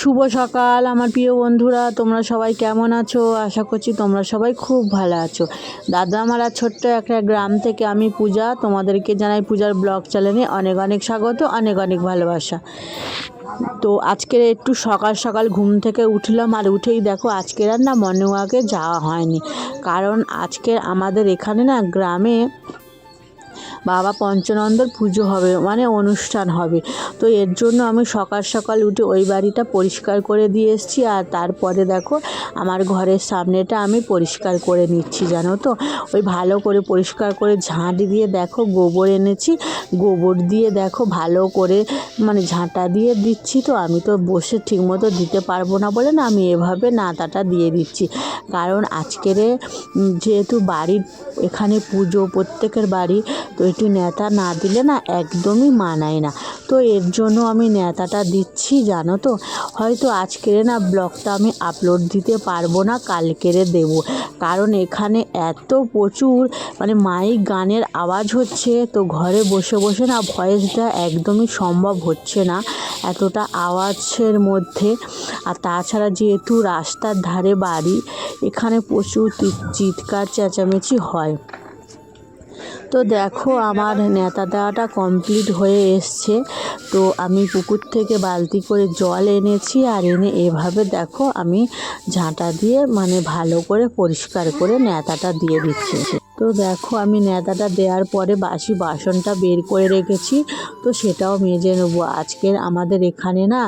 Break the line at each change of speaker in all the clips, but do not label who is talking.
শুভ সকাল, আমার প্রিয় বন্ধুরা। তোমরা সবাই কেমন আছো? আশা করছি তোমরা সবাই খুব ভালো আছো। দাদা আমার ছোট্ট একটা গ্রাম থেকে আমি পূজা। তোমাদেরকে জানাই পূজার ব্লগ চ্যানেলে অনেক অনেক স্বাগত, অনেক অনেক ভালোবাসা। তো আজকে একটু সকাল সকাল ঘুম থেকে উঠলাম আর উঠেই দেখো আজকের আর না মর্নিং ওয়াকে যাওয়া হয়নি। কারণ আজকে আমাদের এখানে না গ্রামে বাবা পঞ্চনন্দর পুজো হবে মানে অনুষ্ঠান হবে। তো এর জন্য আমি সকাল সকাল উঠে ওই বাড়িটা পরিষ্কার করে দিয়ে এসেছি। আর তারপরে দেখো, আমার ঘরের সামনেটা আমি পরিষ্কার করে নিচ্ছি, জানো তো? ওই ভালো করে পরিষ্কার করে ঝাঁট দিয়ে দেখো, গোবর এনেছি। গোবর দিয়ে দেখো, ভালো করে মানে ঝাঁটা দিয়ে দিচ্ছি তো, আমি তো বসে ঠিকমতো দিতে পারব না বলে না আমি এভাবে নাতাটা দিয়ে দিচ্ছি। কারণ আজকের যেহেতু বাড়ির এখানে পুজো, প্রত্যেকের বাড়ি তো একটু নেতা না দিলে না একদমই মানায় না। তো এর জন্য আমি নেতাটা দিচ্ছি, জানো তো? হয়তো আজকের না ব্লগটা আমি আপলোড দিতে পারব না, কালকেরে দেব। কারণ এখানে এত প্রচুর মানে মাইক গানের আওয়াজ হচ্ছে, তো ঘরে বসে বসে না ভয়েসটা একদমই সম্ভব হচ্ছে না এতটা আওয়াজের মধ্যে। আর তাছাড়া যেহেতু রাস্তার ধারে বাড়ি, এখানে প্রচুর চিৎকার, চেঁচামেচি হয়। তো দেখো, আমার নেতা দেওয়াটা কমপ্লিট হয়ে এসছে। তো আমি পুকুর থেকে বালতি করে জল এনেছি আর এনে এভাবে দেখো, আমি ঝাঁটা দিয়ে মানে ভালো করে পরিষ্কার করে নেতাটা দিয়ে দিচ্ছি। তো দেখো আমি নেতাটা দেওয়ার পরে বাসি বাসনটা বের করে রেখেছি, তো সেটাও মেজে নেব। আজকের আমাদের এখানে না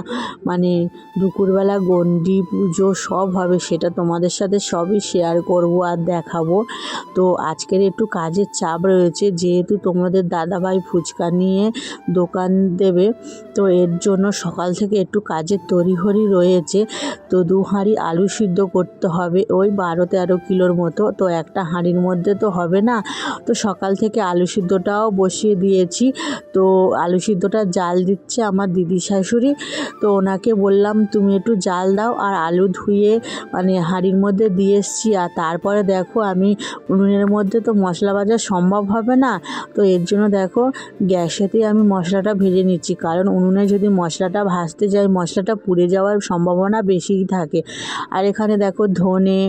মানে দুপুরবেলা গন্ডি পুজো সব হবে, সেটা তোমাদের সাথে সবই শেয়ার করব আর দেখাবো। তো আজকের একটু কাজের চাপ রয়েছে, যেহেতু তোমাদের দাদাভাই ফুচকা নিয়ে দোকান দেবে, তো এর জন্য সকাল থেকে একটু কাজের তড়িঘড়ি রয়েছে, তো দু হাঁড়ি আলু সিদ্ধ করতে হবে, ওই বারো তেরো কিলোর মতো, তো একটা হাঁড়ির মধ্যে তো হবে না। তো সকাল থেকে আলু সিদ্ধটাও বসিয়ে দিয়েছি। তো আলু সিদ্ধটা জাল দিচ্ছে আমার দিদি শাশুড়ি। তো ওনাকে বললাম, তুমি একটু জাল দাও আর আলু ধুয়ে মানে হাঁড়ির মধ্যে দিয়ে এসছি। আর তারপরে দেখো আমি উনুনের মধ্যে তো মশলা ভাজা সম্ভব হবে না। তো এর জন্য দেখো গ্যাসেতেই আমি মশলাটা ভেজে নিচ্ছি। কারণ উনুনে যদি মশলাটা ভাজতে যাই, মশলাটা পুড়ে যাওয়ার সম্ভাবনা বেশিই থাকে। আর এখানে দেখো ধনে,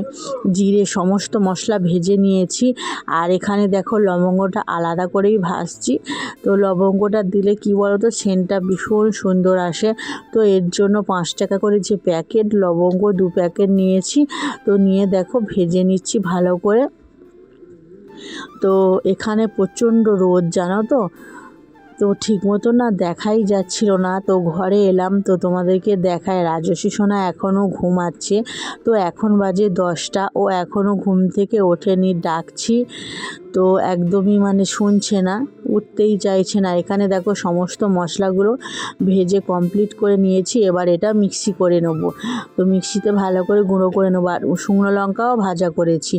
জিরে সমস্ত মশলা ভেজে নিয়েছি। আর এখানে দেখো লবঙ্গটা আলাদা করেই ভাজছি। তো লবঙ্গটা দিলে কি বলো তো সেন্টটা ভীষণ সুন্দর আসে। তো এর জন্য পাঁচ টাকা করে যে প্যাকেট লবঙ্গ দু প্যাকেট নিয়েছি। তো নিয়ে দেখো ভেজে নিচ্ছি ভালো করে। তো এখানে প্রচণ্ড রোদ, জানো তো? তো ঠিক মতো না দেখাই যাচ্ছিল না। তো ঘরে এলাম, তো তোমাদেরকে দেখায়। রাজস্বী সোনা এখনও ঘুমাচ্ছে। তো এখন বাজে দশটা। ও এখনও ঘুম থেকে ওঠেনি। ডাকছি তো একদমই মানে শুনছে না, উঠতেই চাইছে না। এখানে দেখো সমস্ত মশলাগুলো ভেজে কমপ্লিট করে নিয়েছি, এবার এটা মিক্সি করে নেব। তো মিক্সিতে ভালো করে গুঁড়ো করে নেব, আর শুকনো লঙ্কাও ভাজা করেছি।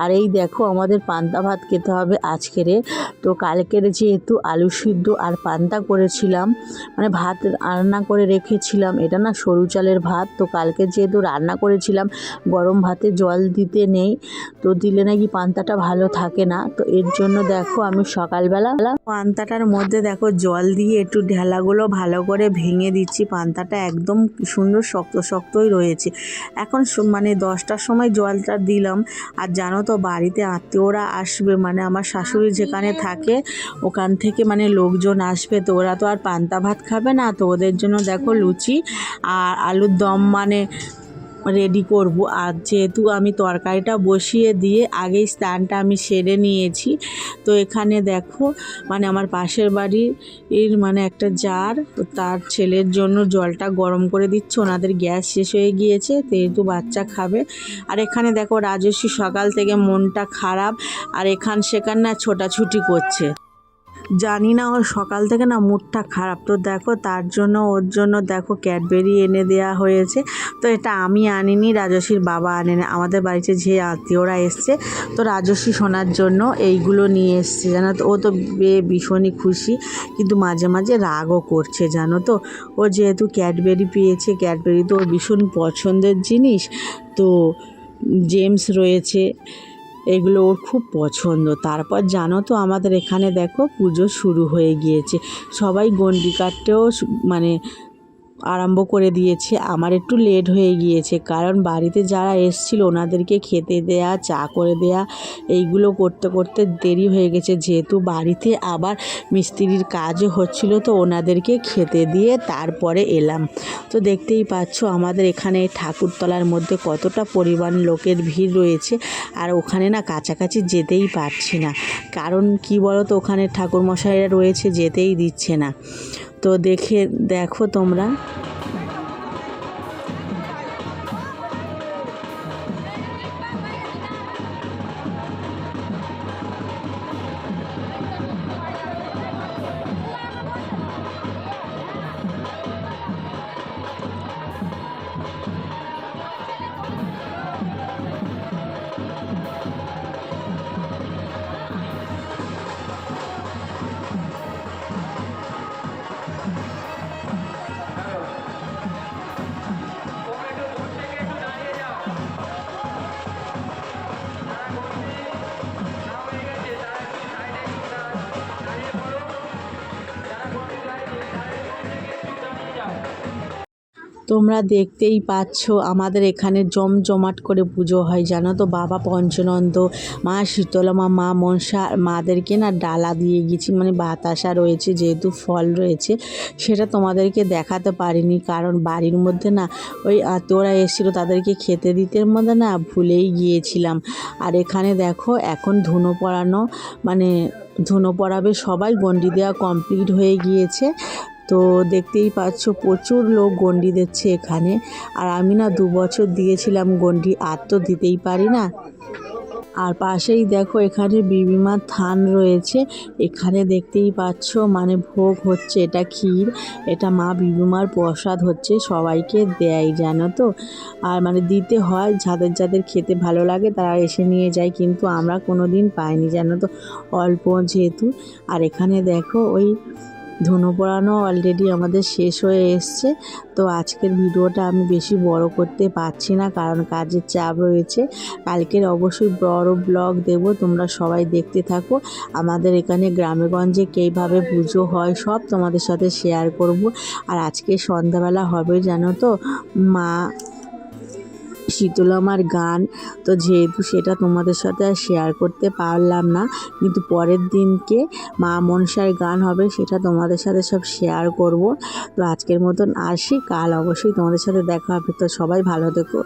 আর এই দেখো আমাদের পান্তা ভাত খেতে হবে আজকেরে। তো কালকের যেহেতু আলু সিদ্ধ আর পান্তা করেছিলাম মানে ভাত রান্না করে রেখেছিলাম, এটা না সরু চালের ভাত, তো কালকে যেহেতু রান্না করেছিলাম, গরম ভাতে জল দিতে নেই, তো দিলে নাকি পান্তাটা ভালো থাকে না। তো এর জন্য দেখো আমি সকালবেলা পান্তাটার মধ্যে দেখো জল দিয়ে একটু ঢেলাগুলো ভালো করে ভেঙে দিচ্ছি। পান্তাটা একদম সুন্দর শক্ত শক্তই রয়েছে। এখন মানে দশটার সময় জলটা দিলাম। আর জানো তো বাড়িতে আত্মীয়রা আসবে মানে আমার শাশুড়ি যেখানে থাকে ওখান থেকে মানে লোকজন আসবে। তো ওরা তো আর পান্তা ভাত খাবে না। তো ওদের জন্য দেখো লুচি আর আলুর দম মানে রেডি করব। আর যেহেতু আমি তরকারিটা বসিয়ে দিয়ে আগেই স্থানটা আমি সেরে নিয়েছি, তো এখানে দেখো মানে আমার পাশের বাড়ির মানে একটা জার, তার ছেলের জন্য জলটা গরম করে দিচ্ছে, ওনাদের গ্যাস শেষ হয়ে গিয়েছে, যেহেতু বাচ্চা খাবে। আর এখানে দেখো রাজস্বী সকাল থেকে মনটা খারাপ, আর এখান সেখান না ছোটাছুটি করছে। জানি না, ওর সকাল থেকে না মুডটা খারাপ। তো দেখো, তার জন্য, ওর জন্য দেখো ক্যাডবেরি এনে দেওয়া হয়েছে। তো এটা আমি আনিনি রাজস্বীর বাবা আনেনি। আমাদের বাড়িতে যে আত্মীয়রা এসছে, তো রাজস্বী শোনার জন্য এইগুলো নিয়ে এসছে। জানো তো, ও তো বে- ভীষণই খুশি, কিন্তু মাঝে মাঝে রাগও করছে, জানো তো। ও যেহেতু ক্যাডবেরি পেয়েছে, ক্যাডবেরি তো ওর ভীষণ পছন্দের জিনিস, তো জেমস রয়েছে। এগুলো ওর খুব পছন্দ। তারপর জানো তো আমাদের এখানে দেখো পুজো শুরু হয়ে গিয়েছে। সবাই গন্ডি কাটতেও মানে আরম্ভ করে দিয়েছে। আমার একটু লেট হয়ে গিয়েছে, কারণ বাড়িতে যারা এসছিল ওনাদেরকে খেতে দেয়া, চা করে দেয়া, এইগুলো করতে করতে দেরি হয়ে গেছে। যেহেতু বাড়িতে আবার মিস্ত্রির কাজও হচ্ছিল, তো ওনাদেরকে খেতে দিয়ে তারপরে এলাম। তো দেখতেই পাচ্ছ আমাদের এখানে ঠাকুরতলার মধ্যে কতটা পরিমাণ লোকের ভিড় রয়েছে, আর ওখানে না কাছাকাছি যেতেই পারছি না। কারণ কি বলো তো ওখানে ঠাকুরমশাইরা রয়েছে, যেতেই দিচ্ছে না। তো দেখে দেখো তোমরা। তোমরা দেখতেই পাচ্ছ, আমাদের এখানে জমজমাট করে পুজো হয়, জানো তো? বাবা পঞ্চনন্দ, মা শীতলমা, মা মনসা, মাদেরকে না ডালা দিয়ে গেছি মানে বাতাসা রয়েছে, যেহেতু ফল রয়েছে, সেটা তোমাদেরকে দেখাতে পারিনি, কারণ বাড়ির মধ্যে না ওই আত্মীয়রা এসেছিল, তাদেরকে খেতে দিতে মধ্যে না ভুলেই গিয়েছিলাম। আর এখানে দেখো, এখন ধুনো পড়ানো মানে ধুনো পড়াবে সবাই, গন্ডি দেওয়া কমপ্লিট হয়ে গিয়েছে। তো দেখতেই পাচ্ছ প্রচুর লোক গন্ডি দিচ্ছে এখানে। আর আমি না দু বছর দিয়েছিলাম গন্ডি আর তো দিতেই পারি না। আর পাশেই দেখো এখানে বিবিমার থান রয়েছে। এখানে দেখতেই পাচ্ছ মানে ভোগ হচ্ছে, এটা ক্ষীর। এটা মা বিবিমার প্রসাদ হচ্ছে, সবাইকে দেয়, জানো তো? আর মানে দিতে হয়, যাদের যাদের খেতে ভালো লাগে তারা এসে নিয়ে যায়, কিন্তু আমরা কোনো দিন পাইনি, জানো তো? অল্প যেহেতু। আর এখানে দেখো ওই ধনু পোড়ানো অলরেডি আমাদের শেষ হয়ে এসছে। তো আজকের ভিডিওটা আমি বেশি বড় করতে পারছি না, কারণ কাজের চাপ রয়েছে। কালকের অবশ্যই বড় ব্লগ দেব, তোমরা সবাই দেখতে থাকো। আমাদের এখানে গ্রামেগঞ্জে কীভাবে পুজো হয় সব তোমাদের সাথে শেয়ার করব। আর আজকে সন্ধ্যাবেলা হবে জানো তো, মা শীতলামার গান। তো যেহেতু সেটা তোমাদের সাথে আর শেয়ার করতে পারলাম না, কিন্তু পরের দিনকে মা মনসার গান হবে, সেটা তোমাদের সাথে সব শেয়ার করব। তো আজকের মতন আসি, কাল অবশ্যই তোমাদের সাথে দেখা হবে। তো সবাই ভালো থেকো।